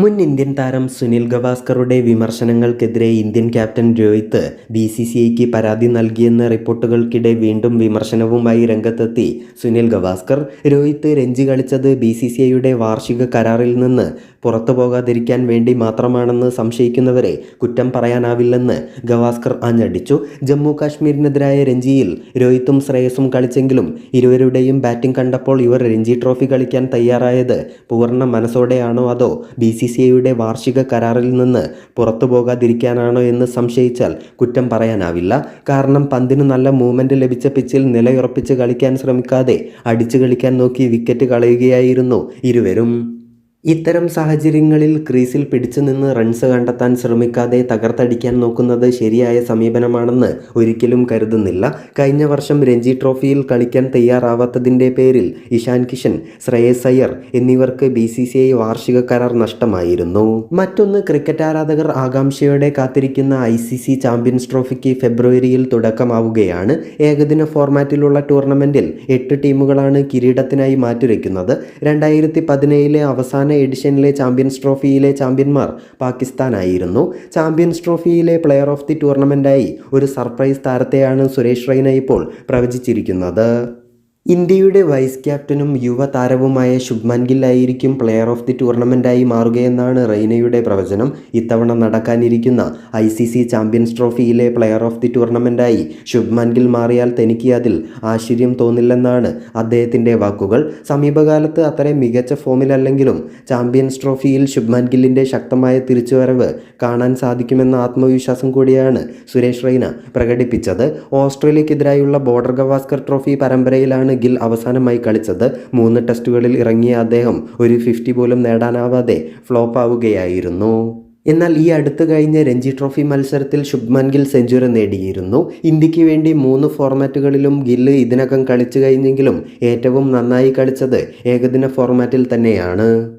മുൻ ഇന്ത്യൻ താരം സുനിൽ ഗവാസ്കറുടെ വിമർശനങ്ങൾക്കെതിരെ Indian captain Rohit B C C ഐക്ക് പരാതി നൽകിയെന്ന റിപ്പോർട്ടുകൾക്കിടെ വീണ്ടും വിമർശനവുമായി രംഗത്തെത്തി. സുനിൽ ഗവാസ്കർ രോഹിത് രഞ്ജി കളിച്ചത് ബി സി സി ഐയുടെ വാർഷിക കരാറിൽ നിന്ന് പുറത്തു പോകാതിരിക്കാൻ വേണ്ടി മാത്രമാണെന്ന് സംശയിക്കുന്നവരെ കുറ്റം പറയാനാവില്ലെന്ന് ഗവാസ്കർ ആഞ്ഞടിച്ചു. ജമ്മു കാശ്മീരിനെതിരായ രഞ്ജിയിൽ രോഹിത്തും ശ്രേയസും കളിച്ചെങ്കിലും ഇരുവരുടെയും ബാറ്റിംഗ് കണ്ടപ്പോൾ ഇവർ രഞ്ജി ട്രോഫി കളിക്കാൻ തയ്യാറായത് പൂർണ മനസ്സോടെയാണോ അതോ ബി സി സി വാർഷിക കരാറിൽ നിന്ന് പുറത്തു പോകാതിരിക്കാനാണോ എന്ന് സംശയിച്ചാൽ കുറ്റം പറയാനാവില്ല. കാരണം പന്തിന് നല്ല മൂവ്മെന്റ് ലഭിച്ച പിച്ചിൽ നിലയുറപ്പിച്ച് കളിക്കാൻ ശ്രമിക്കാതെ അടിച്ചു കളിക്കാൻ നോക്കി വിക്കറ്റ് കളയുകയായിരുന്നു ഇരുവരും. ഇത്തരം സാഹചര്യങ്ങളിൽ ക്രീസിൽ പിടിച്ചു നിന്ന് റൺസ് കണ്ടെത്താൻ ശ്രമിക്കാതെ തകർത്തടിക്കാൻ നോക്കുന്നത് ശരിയായ സമീപനമാണെന്ന് ഒരിക്കലും കരുതുന്നില്ല. കഴിഞ്ഞ വർഷം രഞ്ജി ട്രോഫിയിൽ കളിക്കാൻ തയ്യാറാവാത്തതിന്റെ പേരിൽ ഇഷാൻ കിഷൻ ശ്രേയസ് അയ്യർ എന്നിവർക്ക് ബി സി സി ഐ വാർഷിക കരാർ നഷ്ടമായിരുന്നു. മറ്റൊന്ന് ക്രിക്കറ്റ് ആരാധകർ ആകാംക്ഷയോടെ കാത്തിരിക്കുന്ന ഐ സി സി ചാമ്പ്യൻസ് ട്രോഫിക്ക് ഫെബ്രുവരിയിൽ തുടക്കമാവുകയാണ്. ഏകദിന ഫോർമാറ്റിലുള്ള ടൂർണമെന്റിൽ എട്ട് ടീമുകളാണ് കിരീടത്തിനായി മാറ്റുരയ്ക്കുന്നത് രണ്ടായിരത്തി പതിനേഴിലെ അവസാന എഡിഷനിലെ ചാമ്പ്യൻസ് ട്രോഫിയിലെ ചാമ്പ്യന്മാർ പാകിസ്ഥാനായിരുന്നു. ചാമ്പ്യൻസ് ട്രോഫിയിലെ പ്ലെയർ ഓഫ് ദി ടൂർണമെന്റായി ഒരു സർപ്രൈസ് താരത്തെയാണ് സുരേഷ് റൈന ഇപ്പോൾ പ്രവചിച്ചിരിക്കുന്നത്. ഇന്ത്യയുടെ വൈസ് ക്യാപ്റ്റനും യുവതാരവുമായ ശുഭ്മാൻ ഗിൽ ആയിരിക്കും പ്ലെയർ ഓഫ് ദി ടൂർണമെന്റായി മാറുകയെന്നാണ് റെയ്നയുടെ പ്രവചനം. ഇത്തവണ നടക്കാനിരിക്കുന്ന ഐ സി സി ചാമ്പ്യൻസ് ട്രോഫിയിലെ പ്ലെയർ ഓഫ് ദി ടൂർണമെന്റായി ശുഭ്മാൻ ഗിൽ മാറിയാൽ തനിക്ക് അതിൽ ആശ്ചര്യം തോന്നില്ലെന്നാണ് അദ്ദേഹത്തിന്റെ വാക്കുകൾ. സമീപകാലത്ത് അത്ര മികച്ച ഫോമിലല്ലെങ്കിലും ചാമ്പ്യൻസ് ട്രോഫിയിൽ ശുഭ്മാൻ ഗില്ലിന്റെ ശക്തമായ തിരിച്ചുവരവ് കാണാൻ സാധിക്കുമെന്ന ആത്മവിശ്വാസം കൂടിയാണ് സുരേഷ് റെയ്ന പ്രകടിപ്പിച്ചത്. ഓസ്ട്രേലിയക്കെതിരായുള്ള ബോർഡർ ഗവാസ്കർ ട്രോഫി പരമ്പരയിലാണ് ഗിൽ അവസാനമായി കളിച്ചത് മൂന്ന് ടെസ്റ്റുകളിൽ ഇറങ്ങിയ അദ്ദേഹം ഒരു ഫിഫ്റ്റി പോലും നേടാനാവാതെ ഫ്ലോപ്പ് ആവുകയായിരുന്നു എന്നാൽ ഈ അടുത്ത് കഴിഞ്ഞ രഞ്ജി ട്രോഫി മത്സരത്തിൽ ശുഭ്മാൻ ഗിൽ സെഞ്ചുറി നേടിയിരുന്നു. ഇന്ത്യയ്ക്ക് വേണ്ടി മൂന്ന് ഫോർമാറ്റുകളിലും ഗില്ല് ഇതിനകം കളിച്ചു കഴിഞ്ഞെങ്കിലും ഏറ്റവും നന്നായി കളിച്ചത് ഏകദിന ഫോർമാറ്റിൽ തന്നെയാണ്.